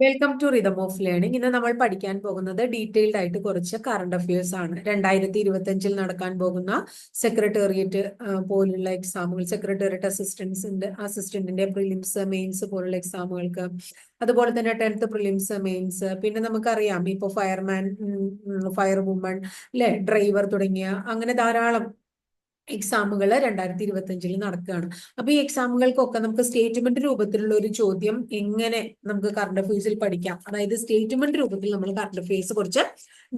Welcome to rhythm of learning ഇന്ന് നമ്മൾ പഠിക്കാൻ പോകുന്നത് ഡീറ്റെയിൽഡ് ആയിട്ട് കുറച്ച് കറണ്ട് അഫയേഴ്സ് ആണ്. രണ്ടായിരത്തി ഇരുപത്തി അഞ്ചിൽ നടക്കാൻ പോകുന്ന സെക്രട്ടേറിയറ്റ് പോലുള്ള എക്സാമുകൾ സെക്രട്ടേറിയറ്റ് അസിസ്റ്റൻസിന്റെ അസിസ്റ്റന്റിന്റെ പ്രിലിംസ് മെയിൻസ് പോലുള്ള എക്സാമുകൾക്ക് അതുപോലെ തന്നെ ടെൻത്ത് പ്രിലിംസ് മെയിൻസ് പിന്നെ നമുക്കറിയാം ഇപ്പൊ ഫയർമാൻ ഫയർ വുമൺ അല്ലെ ഡ്രൈവർ തുടങ്ങിയ അങ്ങനെ ധാരാളം എക്സാമുകൾ രണ്ടായിരത്തി ഇരുപത്തി അഞ്ചിൽ നടക്കുകയാണ്. അപ്പൊ ഈ എക്സാമുകൾക്കൊക്കെ നമുക്ക് സ്റ്റേറ്റ്മെന്റ് രൂപത്തിലുള്ള ഒരു ചോദ്യം എങ്ങനെ നമുക്ക് കറണ്ട് അഫയേഴ്സിൽ പഠിക്കാം? അതായത് സ്റ്റേറ്റ്മെന്റ് രൂപത്തിൽ നമ്മൾ കറണ്ട് അഫയേഴ്സ് കുറച്ച്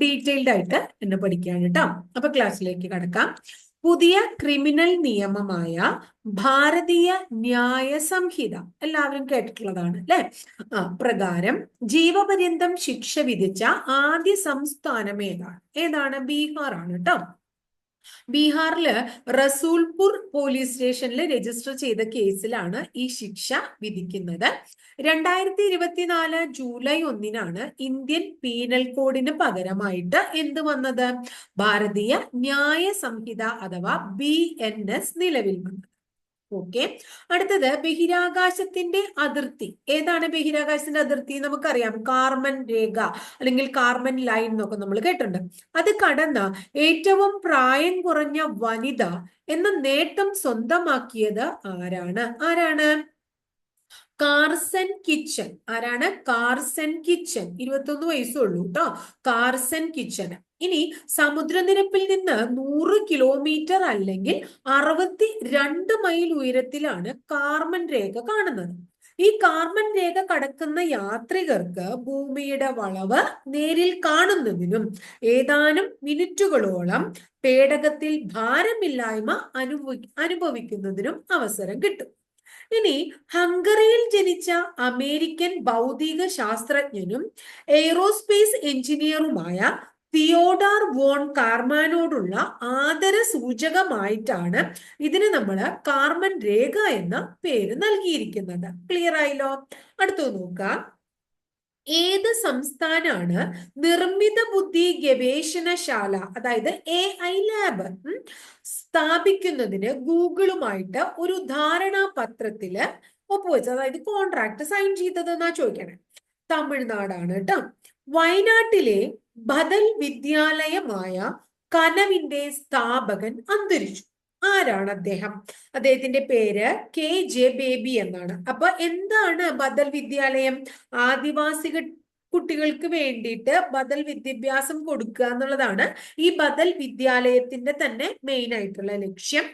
ഡീറ്റെയിൽഡ് ആയിട്ട് എന്നെ പഠിക്കുകയാണ് കേട്ടോ. അപ്പൊ ക്ലാസ്സിലേക്ക് കടക്കാം. പുതിയ ക്രിമിനൽ നിയമമായ ഭാരതീയ ന്യായ സംഹിത. എല്ലാവരും കേട്ടിട്ടുള്ളതാണ് അല്ലെ? ആ പ്രകാരം ജീവപര്യന്തം ശിക്ഷ വിധിച്ച ആദ്യ സംസ്ഥാനം ഏതാണ്? ഏതാണ്? ബീഹാർ ആണ് കേട്ടോ. ബീഹാറിൽ റസൂൽപൂർ പോലീസ് സ്റ്റേഷനിൽ രജിസ്റ്റർ ചെയ്ത കേസിലാണ് ഈ ശിക്ഷ വിധിക്കുന്നത്. രണ്ടായിരത്തി ഇരുപത്തിനാല് ജൂലൈ ഒന്നിനാണ് ഇന്ത്യൻ പീനൽ കോഡിന് പകരമായിട്ട് എന്ത് വന്നത്? ഭാരതീയ ന്യായ സംഹിത അഥവാ ബി എൻ എസ് നിലവിൽ വന്നത്. ഓക്കെ അടുത്തത് ബഹിരാകാശത്തിന്റെ അതിർത്തി. ഏതാണ് ബഹിരാകാശത്തിന്റെ അതിർത്തി? നമുക്കറിയാം. കാർമൻ രേഖ അല്ലെങ്കിൽ കാർമൻ ലൈൻ എന്നൊക്കെ നമ്മൾ കേട്ടിട്ടുണ്ട്. അത് കടന്ന ഏറ്റവും പ്രായം കുറഞ്ഞ വനിത എന്ന നേട്ടം സ്വന്തമാക്കിയത് ആരാണ്? ആരാണ്? Carson Kitchen. ആരാണ്? Carson Kitchen. ഇരുപത്തൊന്ന് വയസ്സുള്ളൂ കേട്ടോ കാർസൻ കിച്ചൻ. ഇനി സമുദ്രനിരപ്പിൽ നിന്ന് നൂറ് കിലോമീറ്റർ അല്ലെങ്കിൽ അറുപത്തി രണ്ട് മൈൽ ഉയരത്തിലാണ് കാർമൻ രേഖ കാണുന്നത്. ഈ കാർമൻ രേഖ കടക്കുന്ന യാത്രികർക്ക് ഭൂമിയുടെ വളവ് നേരിൽ കാണുന്നതിനും ഏതാനും മിനിറ്റുകളോളം പേടകത്തിൽ ഭാരമില്ലായ്മ അനുഭവി അനുഭവിക്കുന്നതിനും അവസരം കിട്ടും. ഇനി ഹംഗറിയിൽ ജനിച്ച അമേരിക്കൻ ഭൗതിക ശാസ്ത്രജ്ഞനും എയ്റോസ്പേസ് എഞ്ചിനീയറുമായ തിയോഡാർ വോൺ കാർമാനോടുള്ള ആദര സൂചകമായിട്ടാണ് ഇതിന് നമ്മൾ കാർമൻ രേഖ എന്ന പേര് നൽകിയിരിക്കുന്നത്. ക്ലിയർ ആയില്ലോ? അടുത്തു നോക്കാം. ഏത് സംസ്ഥാനാണ് നിർമ്മിത ബുദ്ധി ഗവേഷണശാല അതായത് എ ഐ ലാബ് സ്ഥാപിക്കുന്നതിന് ഗൂഗിളുമായിട്ട് ഒരു ധാരണാപത്രത്തിൽ ഒപ്പുവെച്ചത് അതായത് കോൺട്രാക്ട് സൈൻ ചെയ്തത് എന്നാ ചോദിക്കണേ. തമിഴ്നാടാണ് കേട്ടോ വയനാട്ടിലെ ബദൽ വിദ്യാലയമായ കനവിന്റെ സ്ഥാപകൻ അന്തരിച്ചു. ആരാണ് അദ്ദേഹം? അദ്ദേഹത്തിന്റെ പേര് കെ ജെ ബേബി എന്നാണ്. അപ്പൊ എന്താണ് ബദൽ വിദ്യാലയം? ആദിവാസികൾ കുട്ടികൾക്ക് വേണ്ടിയിട്ട് ബദൽ വിദ്യാഭ്യാസം കൊടുക്കുക എന്നുള്ളതാണ് ഈ ബദൽ വിദ്യാലയത്തിന്റെ തന്നെ മെയിൻ ആയിട്ടുള്ള ലക്ഷ്യം.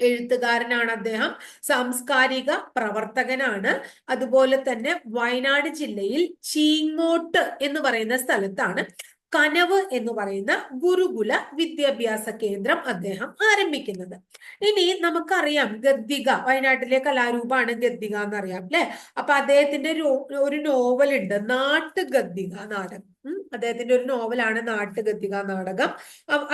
എഴുത്തുകാരനാണ് അദ്ദേഹം. സാംസ്കാരിക പ്രവർത്തകനാണ്. അതുപോലെ തന്നെ വയനാട് ജില്ലയിൽ ചീങ്ങോട്ട് എന്ന് പറയുന്ന സ്ഥലത്താണ് കനവ് എന്ന് പറയുന്ന ഗുരുകുല വിദ്യാഭ്യാസ കേന്ദ്രം അദ്ദേഹം ആരംഭിക്കുന്നത്. ഇനി നമുക്കറിയാം ഗദ്ദിക വയനാട്ടിലെ കലാരൂപമാണ് ഗദ്ദിക എന്നറിയാം അല്ലെ? അപ്പൊ അദ്ദേഹത്തിന്റെ ഒരു നോവൽ ഉണ്ട് നാട്ടു ഗദ്ദിക നാടകം അദ്ദേഹത്തിന്റെ ഒരു നോവലാണ് നാട്ടുകത്തിക നാടകം.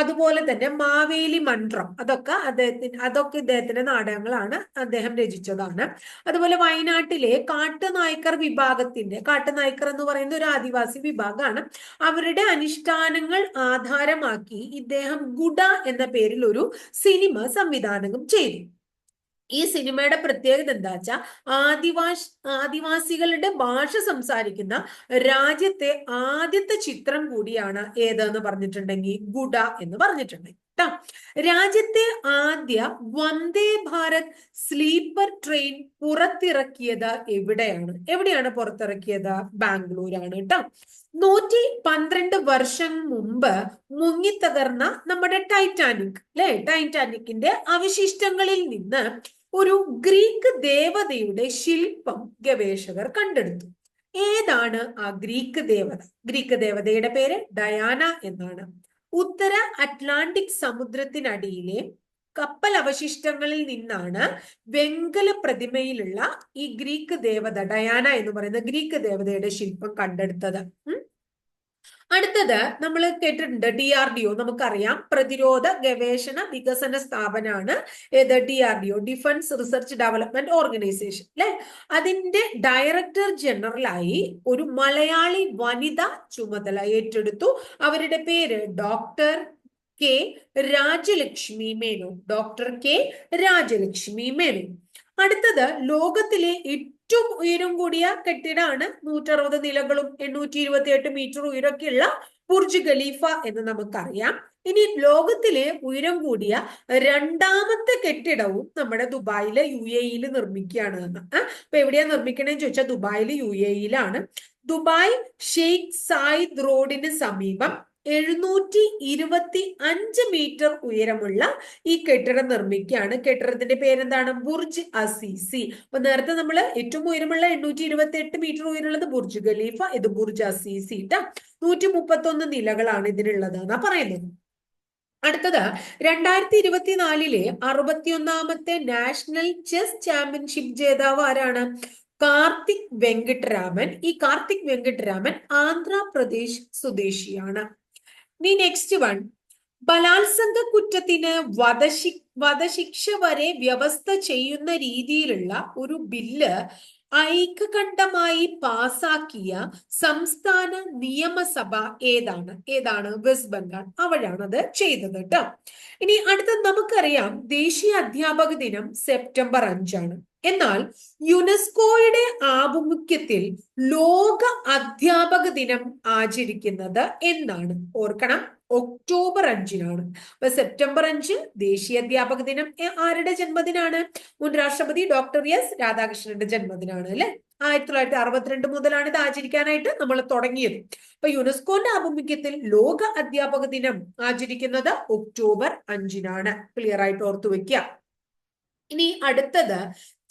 അതുപോലെ തന്നെ മാവേലി മന്ത്രം അതൊക്കെ അദ്ദേഹത്തിന് അതൊക്കെ ഇദ്ദേഹത്തിന്റെ നാടകങ്ങളാണ് അദ്ദേഹം രചിച്ചതാണ്. അതുപോലെ വയനാട്ടിലെ കാട്ടുനായ്ക്കർ വിഭാഗത്തിന്റെ കാട്ടുനായ്ക്കർ എന്ന് പറയുന്ന ഒരു ആദിവാസി വിഭാഗമാണ്. അവരുടെ അനുഷ്ഠാനങ്ങൾ ആധാരമാക്കി ഇദ്ദേഹം ഗുഡ എന്ന പേരിൽ ഒരു സിനിമ സംവിധാനം ചെയ്തു. ഈ സിനിമയുടെ പ്രത്യേകത എന്താ വെച്ചാൽ ആദിവാസി ആദിവാസികളുടെ ഭാഷ സംസാരിക്കുന്ന രാജ്യത്തെ ആദ്യത്തെ ചിത്രം കൂടിയാണ് ഏതെന്ന് പറഞ്ഞിട്ടുണ്ടെങ്കിൽ ഗുഡ എന്ന് പറഞ്ഞിട്ടുണ്ടെങ്കിൽ. രാജ്യത്തെ ആദ്യ വന്ദേ ഭാരത് സ്ലീപ്പർ ട്രെയിൻ പുറത്തിറക്കിയത് എവിടെയാണ്? എവിടെയാണ് പുറത്തിറക്കിയത്? ബാംഗ്ലൂരാണ് കേട്ടോ നൂറ്റി പന്ത്രണ്ട് വർഷം മുമ്പ് മുങ്ങിത്തകർന്ന നമ്മുടെ ടൈറ്റാനിക് അല്ലെ ടൈറ്റാനിക്കിന്റെ അവശിഷ്ടങ്ങളിൽ നിന്ന് ഒരു ഗ്രീക്ക് ദേവതയുടെ ശില്പം ഗവേഷകർ കണ്ടെടുത്തു. ഏതാണ് ആ ഗ്രീക്ക് ദേവത? ഗ്രീക്ക് ദേവതയുടെ പേര് ഡയാന എന്നാണ്. ഉത്തര അറ്റ്ലാന്റിക് സമുദ്രത്തിനടിയിലെ കപ്പൽ അവശിഷ്ടങ്ങളിൽ നിന്നാണ് വെങ്കല പ്രതിമയിലുള്ള ഈ ഗ്രീക്ക് ദേവത ഡയാന എന്ന് പറയുന്ന ഗ്രീക്ക് ദേവതയുടെ ശില്പം കണ്ടെടുത്തത്. അടുത്തത് നമ്മൾ കേട്ടിട്ടുണ്ട് ഡി ആർ ഡി ഒ നമുക്കറിയാം. പ്രതിരോധ ഗവേഷണ വികസന സ്ഥാപനമാണ് ഏത് D R D O defence research development organisation അല്ലെ അതിന്റെ ഡയറക്ടർ ജനറലായി ഒരു മലയാളി വനിത ചുമതല ഏറ്റെടുത്തു. അവരുടെ പേര് doctor K Rajalakshmi Menon doctor K Rajalakshmi Menon അടുത്തത് ലോകത്തിലെ ഏറ്റവും ഉയരം കൂടിയ കെട്ടിടമാണ് നൂറ്ററുപത് നിലകളും എണ്ണൂറ്റി ഇരുപത്തി എട്ട് മീറ്റർ ഉയരമൊക്കെയുള്ള ബുർജ് ഖലീഫ എന്ന് നമുക്കറിയാം. ഇനി ലോകത്തിലെ ഉയരം കൂടിയ രണ്ടാമത്തെ കെട്ടിടവും നമ്മുടെ ദുബായിലെ യു എയിൽ നിർമ്മിക്കുകയാണ്. എന്ന് അപ്പൊ എവിടെയാ നിർമ്മിക്കണേന്ന് ചോദിച്ചാൽ ദുബായിൽ യു എയിലാണ് ദുബായ് ഷെയ്ഖ് സായിദ് റോഡിന് സമീപം എഴുന്നൂറ്റി ഇരുപത്തി അഞ്ച് മീറ്റർ ഉയരമുള്ള ഈ കെട്ടിടം നിർമ്മിക്കുകയാണ്. കെട്ടിടത്തിന്റെ പേരെന്താണ്? Burj Azizi. അപ്പൊ നേരത്തെ നമ്മൾ ഏറ്റവും ഉയരമുള്ള എണ്ണൂറ്റി ഇരുപത്തി എട്ട് മീറ്റർ ഉയരമുള്ളത് ബുർജ് ഖലീഫ ഇത് ബുർജ് അസീസി ട്ടാ. നൂറ്റി മുപ്പത്തി ഒന്ന് നിലകളാണ് ഇതിനുള്ളത് എന്നാ പറയുന്നത്. അടുത്തത് രണ്ടായിരത്തി ഇരുപത്തിനാലിലെ അറുപത്തിയൊന്നാമത്തെ നാഷണൽ ചെസ് ചാമ്പ്യൻഷിപ്പ് ജേതാവ് ആരാണ്? കാർത്തിക് വെങ്കിട്ടരാമൻ. ഈ കാർത്തിക് വെങ്കിട്ടരാമൻ ആന്ധ്രാപ്രദേശ് സ്വദേശിയാണ്. ഇനി നെക്സ്റ്റ് വൺ ബലാത്സംഗ കുറ്റത്തിന് വധശി വധശിക്ഷ വരെ വ്യവസ്ഥ ചെയ്യുന്ന രീതിയിലുള്ള ഒരു ബില്ല് ഐക്യകണ്ഠമായി പാസാക്കിയ സംസ്ഥാന നിയമസഭ ഏതാണ്? ഏതാണ്? വെസ്റ്റ് ബംഗാൾ. അവരാണ് അത് ചെയ്തത് കേട്ടോ ഇനി അടുത്ത നമുക്കറിയാം ദേശീയ അധ്യാപക ദിനം സെപ്റ്റംബർ അഞ്ചാണ്. എന്നാൽ യുനെസ്കോയുടെ ആഭിമുഖ്യത്തിൽ ലോക അധ്യാപക ദിനം ആചരിക്കുന്നത് എന്നാണ്. ഓർക്കണം ഒക്ടോബർ അഞ്ചിനാണ്. അപ്പൊ സെപ്റ്റംബർ അഞ്ച് ദേശീയ അധ്യാപക ദിനം. ആരുടെ ജന്മദിനാണ്? മുൻ രാഷ്ട്രപതി ഡോക്ടർ എസ് രാധാകൃഷ്ണന്റെ ജന്മദിനാണ് അല്ലെ? ആയിരത്തി തൊള്ളായിരത്തി അറുപത്തിരണ്ട് മുതലാണ് ഇത് ആചരിക്കാനായിട്ട് നമ്മൾ തുടങ്ങിയത്. അപ്പൊ യുനെസ്കോന്റെ ആഭിമുഖ്യത്തിൽ ലോക അധ്യാപക ദിനം ആചരിക്കുന്നത് ഒക്ടോബർ അഞ്ചിനാണ്. ക്ലിയർ ആയിട്ട് ഓർത്തു വെക്കുക ഇനി അടുത്തത്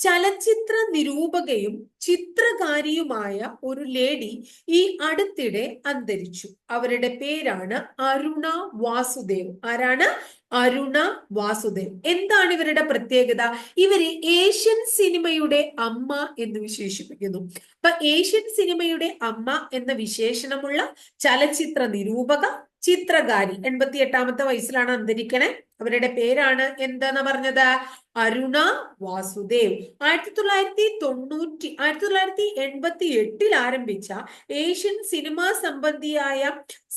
ചലച്ചിത്ര നിരൂപകയും ചിത്രകാരിയുമായ ഒരു ലേഡി ഈ അടുത്തിടെ അന്തരിച്ചു. അവരുടെ പേരാണ് അരുണ വാസുദേവ്. ആരാണ്? അരുണ വാസുദേവ്. എന്താണ് ഇവരുടെ പ്രത്യേകത? ഇവരെ ഏഷ്യൻ സിനിമയുടെ അമ്മ എന്ന് വിശേഷിപ്പിക്കുന്നു. അപ്പൊ ഏഷ്യൻ സിനിമയുടെ അമ്മ എന്ന വിശേഷണമുള്ള ചലച്ചിത്ര നിരൂപക ചിത്രകാരി. എൺപത്തി എട്ടാമത്തെ വയസ്സിലാണ് അന്തരിക്കണേ. അവരുടെ പേരാണ് എന്താന്ന് പറഞ്ഞത്? അരുണ വാസുദേവ്. ആയിരത്തി തൊള്ളായിരത്തി തൊണ്ണൂറ്റി ആയിരത്തി തൊള്ളായിരത്തി എൺപത്തി എട്ടിൽ ആരംഭിച്ച ഏഷ്യൻ സിനിമാ സംബന്ധിയായ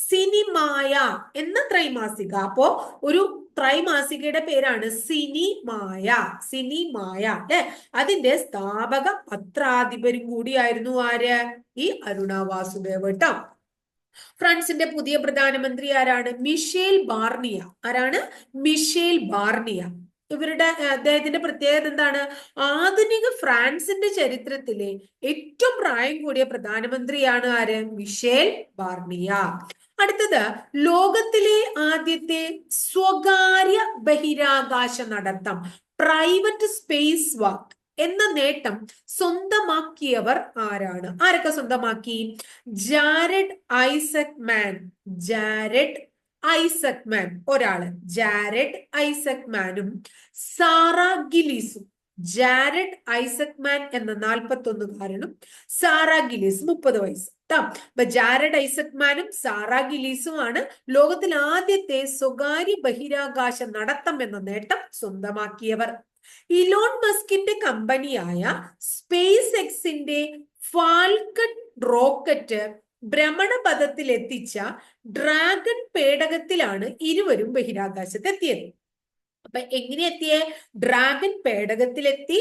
സിനിമായ എന്ന ത്രൈമാസിക. അപ്പോ ഒരു ത്രൈമാസികയുടെ പേരാണ് സിനിമായ സിനിമായ അല്ലെ? അതിന്റെ സ്ഥാപക പത്രാധിപരും കൂടിയായിരുന്നു ആര്? ഈ അരുണ വാസുദേവ് കേട്ടോ. ഫ്രാൻസിന്റെ പുതിയ പ്രധാനമന്ത്രി ആരാണ്? Michel Barnier. ആരാണ്? Michel Barnier. ഇവരുടെ അദ്ദേഹത്തിന്റെ പ്രത്യേകത എന്താണ്? ആധുനിക ഫ്രാൻസിന്റെ ചരിത്രത്തിലെ ഏറ്റവും പ്രായം കൂടിയ പ്രധാനമന്ത്രിയാണ് ആര്? Michel Barnier. അടുത്തത് ലോകത്തിലെ ആദ്യത്തെ സ്വകാര്യ ബഹിരാകാശ നടത്തം പ്രൈവറ്റ് സ്പേസ് വാക്ക് എന്ന നേട്ടം സ്വന്തമാക്കിയവർ ആരാണ്? ആരൊക്കെ സ്വന്തമാക്കി? Jared Isaacman. Jared Isaacman. ഒരാൾ. ജാരഡ് ഐസക് മാനും സാറ ഗിലീസും. ജാരഡ് ഐസക് മാൻ എന്ന നാൽപ്പത്തി ഒന്നുകാരനും സാറ ഗിലീസ് മുപ്പത് വയസ്സ്. ജാരഡ് ഐസക് മാനും സാറ ഗിലീസുമാണ് ലോകത്തിൽ ആദ്യത്തെ സ്വകാര്യ ബഹിരാകാശ നടത്തം എന്ന നേട്ടം സ്വന്തമാക്കിയവർ. ഇലോൺ മസ്കിന്റെ കമ്പനിയായ സ്പേസ് എക്സിന്റെ ഫാൽക്കൺ റോക്കറ്റ് ഭ്രമണപഥത്തിൽ എത്തിച്ച ഡ്രാഗൺ പേടകത്തിലാണ് ഇരുവരും ബഹിരാകാശത്ത് എത്തിയത്. അപ്പൊ എങ്ങനെ ഡ്രാഗൺ പേടകത്തിലെത്തി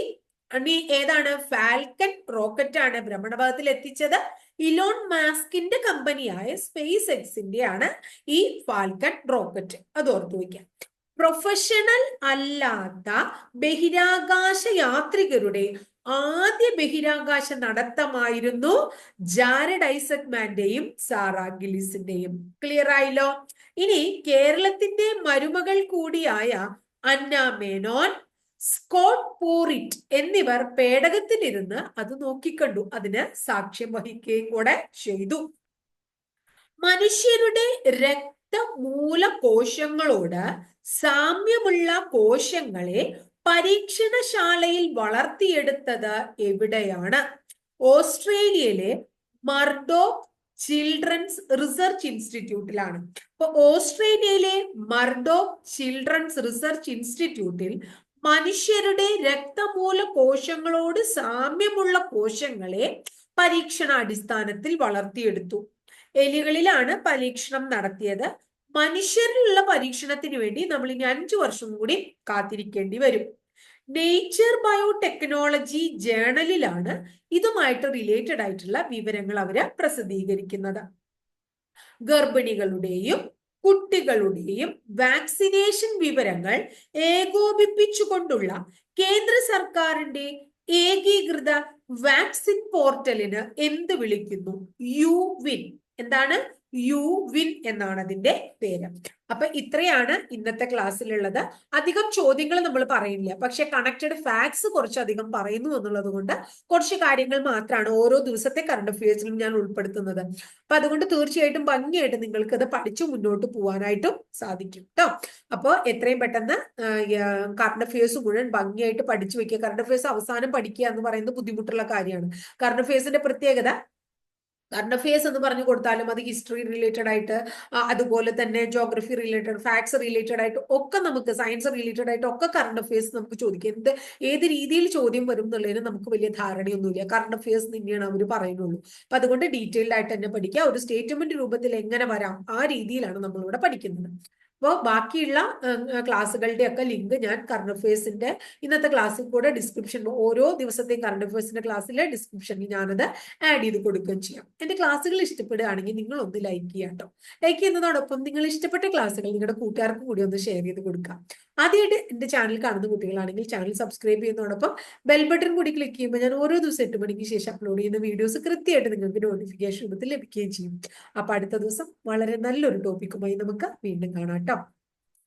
അണി ഏതാണ്? ഫാൽക്കൺ റോക്കറ്റ് ആണ് ഭ്രമണപഥത്തിൽ എത്തിച്ചത്. ഇലോൺ മാസ്കിന്റെ കമ്പനിയായ സ്പേസ് എക്സിന്റെ ആണ് ഈ ഫാൽക്കൺ റോക്കറ്റ് അത് ഓർത്തു വയ്ക്കാം പ്രൊഫഷണൽ അല്ലാത്ത ബഹിരാകാശ യാത്രികരുടെ ആദ്യ ബഹിരാകാശ നടത്തമായിരുന്നു ജാരഡ് ഐസക് മാന്റെയും സാറ ഗിലിസിന്റെയും ക്ലിയർ ആയില്ലോ? ഇനി കേരളത്തിന്റെ മരുമകൾ കൂടിയായ അന്ന മേനോൻ സ്കോട്ട് പോറിറ്റ് എന്നിവർ പേടകത്തിലിരുന്ന് അത് നോക്കിക്കണ്ടു. അതിന് സാക്ഷ്യം വഹിക്കുകയും കൂടെ ചെയ്തു. മനുഷ്യരുടെ രക്തമൂലകോശങ്ങളോട് സാമ്യമുള്ള കോശങ്ങളെ പരീക്ഷണശാലയിൽ വളർത്തിയെടുത്തത് എവിടെയാണ്? ഓസ്ട്രേലിയയിലെ മർഡോക് ചിൽഡ്രൻസ് റിസർച്ച് ഇൻസ്റ്റിറ്റ്യൂട്ടിലാണ്. അപ്പൊ ഓസ്ട്രേലിയയിലെ മർഡോക് ചിൽഡ്രൻസ് റിസർച്ച് ഇൻസ്റ്റിറ്റ്യൂട്ടിൽ മനുഷ്യരുടെ രക്തമൂല കോശങ്ങളോട് സാമ്യമുള്ള കോശങ്ങളെ പരീക്ഷണാടിസ്ഥാനത്തിൽ വളർത്തിയെടുത്തു. എലികളിലാണ് പരീക്ഷണം നടത്തിയത്. മനുഷ്യരിലുള്ള പരീക്ഷണത്തിന് വേണ്ടി നമ്മൾ ഇനി അഞ്ചു വർഷം കൂടി കാത്തിരിക്കേണ്ടി വരും. നേച്ചർ ബയോടെക്നോളജി ജേണലിലാണ് ഇതുമായിട്ട് റിലേറ്റഡ് ആയിട്ടുള്ള വിവരങ്ങൾ അവർ പ്രസിദ്ധീകരിക്കുന്നത്. ഗർഭിണികളുടെയും കുട്ടികളുടെയും വാക്സിനേഷൻ വിവരങ്ങൾ ഏകോപിപ്പിച്ചുകൊണ്ടുള്ള കേന്ദ്ര സർക്കാരിന്റെ ഏകീകൃത വാക്സിൻ പോർട്ടലിന് എന്ത് വിളിക്കുന്നു? U win. എന്താണ്? യു വിൻ എന്നാണ് അതിന്റെ പേര്. അപ്പൊ ഇത്രയാണ് ഇന്നത്തെ ക്ലാസ്സിലുള്ളത്. അധികം ചോദ്യങ്ങൾ നമ്മൾ പറയുന്നില്ല. പക്ഷെ കണക്റ്റഡ് ഫാക്ട്സ് കുറച്ചധികം പറയുന്നു എന്നുള്ളത് കൊണ്ട് കുറച്ച് കാര്യങ്ങൾ മാത്രമാണ് ഓരോ ദിവസത്തെ കറണ്ട് അഫയേഴ്സിലും ഞാൻ ഉൾപ്പെടുത്തുന്നത്. അപ്പൊ അതുകൊണ്ട് തീർച്ചയായിട്ടും ഭംഗിയായിട്ട് നിങ്ങൾക്ക് അത് പഠിച്ചു മുന്നോട്ട് പോകാനായിട്ടും സാധിക്കും കേട്ടോ അപ്പോൾ എത്രയും പെട്ടെന്ന് കറണ്ട് അഫയേഴ്സ് മുഴുവൻ ഭംഗിയായിട്ട് പഠിച്ചു വെക്കുക. കറണ്ട് അഫയേഴ്സ് അവസാനം പഠിക്കുക എന്ന് പറയുന്നത് ബുദ്ധിമുട്ടുള്ള കാര്യമാണ്. കറണ്ട് അഫയേഴ്സിന്റെ പ്രത്യേകത കറണ്ട് അഫയേഴ്സ് എന്ന് പറഞ്ഞു കൊടുത്താലും അത് ഹിസ്റ്ററി റിലേറ്റഡ് ആയിട്ട് അതുപോലെ തന്നെ ജോഗ്രഫി റിലേറ്റഡ് ഫാക്ട്സ് റിലേറ്റഡ് ആയിട്ട് ഒക്കെ നമുക്ക് സയൻസ് റിലേറ്റഡ് ആയിട്ട് ഒക്കെ കറണ്ട് അഫയേഴ്സ് നമുക്ക് ചോദിക്കാം. എന്ത് ഏത് രീതിയിൽ ചോദ്യം വരും എന്നുള്ളതിന് നമുക്ക് വലിയ ധാരണയൊന്നുമില്ല. കറണ്ട് അഫയേഴ്സ് തന്നെയാണ് അവർ പറയുന്നുള്ളൂ. അപ്പൊ അതുകൊണ്ട് ഡീറ്റെയിൽഡ് ആയിട്ട് തന്നെ പഠിക്കുക. ഒരു സ്റ്റേറ്റ്മെന്റ് രൂപത്തിൽ എങ്ങനെ വരാം ആ രീതിയിലാണ് നമ്മളിവിടെ പഠിക്കുന്നത്. അപ്പോൾ ബാക്കിയുള്ള ക്ലാസ്സുകളുടെ ഒക്കെ ലിങ്ക് ഞാൻ കറണ്ട് അഫയേഴ്സിന്റെ ഇന്നത്തെ ക്ലാസ്സിൽ കൂടെ ഡിസ്ക്രിപ്ഷൻ ഓരോ ദിവസത്തെയും കറണ്ട് അഫയേഴ്സിന്റെ ക്ലാസ്സിലെ ഡിസ്ക്രിപ്ഷനിൽ ഞാനത് ആഡ് ചെയ്ത് കൊടുക്കുകയും ചെയ്യാം. എന്റെ ക്ലാസ്സുകൾ ഇഷ്ടപ്പെടുകയാണെങ്കിൽ നിങ്ങൾ ഒന്ന് ലൈക്ക് ചെയ്യാം കേട്ടോ ലൈക്ക് ചെയ്യുന്നതോടൊപ്പം നിങ്ങൾ ഇഷ്ടപ്പെട്ട ക്ലാസ്സുകൾ നിങ്ങളുടെ കൂട്ടുകാർക്കും കൂടി ഒന്ന് ഷെയർ ചെയ്ത് കൊടുക്കാം. ആദ്യമായിട്ട് എന്റെ ചാനൽ കാണുന്ന കുട്ടികളാണെങ്കിൽ ചാനൽ സബ്സ്ക്രൈബ് ചെയ്യുന്നതോടൊപ്പം ബെൽ ബട്ടൺ കൂടി ക്ലിക്ക് ചെയ്യുമ്പോൾ ഞാൻ ഓരോ ദിവസം എട്ട് മണിക്ക് ശേഷം അപ്ലോഡ് ചെയ്യുന്ന വീഡിയോസ് കൃത്യമായിട്ട് നിങ്ങൾക്ക് നോട്ടിഫിക്കേഷൻ രൂപത്തിൽ ലഭിക്കുകയും ചെയ്യും. അപ്പൊ അടുത്ത ദിവസം വളരെ നല്ലൊരു ടോപ്പിക്കുമായി നമുക്ക് വീണ്ടും കാണാം കേട്ടോ